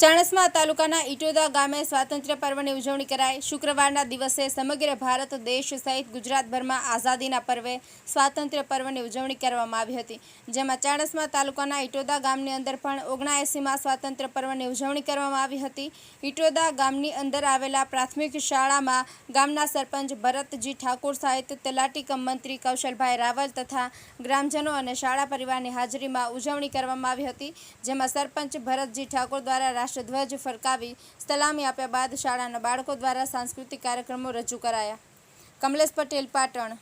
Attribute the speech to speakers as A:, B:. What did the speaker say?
A: ચાણસ્મા તાલુકાના ઇટોદા ગામે સ્વાતંત્ર્ય પર્વની ઉજવણી કરાઈ. શુક્રવારના દિવસે સમગ્ર ભારત, દેશ સહિત ગુજરાતભરમાં આઝાદીના પર્વે સ્વાતંત્ર્ય પર્વની ઉજવણી કરવામાં આવી હતી. જેમાં ચાણસ્મા તાલુકાના ઇટોદા ગામની અંદર પણ ઓગણાએંસીમાં સ્વાતંત્ર્ય પર્વની ઉજવણી કરવામાં આવી હતી. ઇટોદા ગામની અંદર આવેલા પ્રાથમિક શાળામાં ગામના સરપંચ ભરતજી ઠાકોર સહિત તલાટી કમ મંત્રી કૌશલભાઈ રાવલ તથા ગ્રામજનો અને શાળા પરિવારની હાજરીમાં ઉજવણી કરવામાં આવી હતી. જેમાં સરપંચ ભરતજી ઠાકોર દ્વારા રાષ્ટ્રધ્વજ ફરકાવી સલામી આપ્યા બાદ શાળાના બાળકો દ્વારા સાંસ્કૃતિક કાર્યક્રમો રજૂ કરાયા. કમલેશ પટેલ, પાટણ.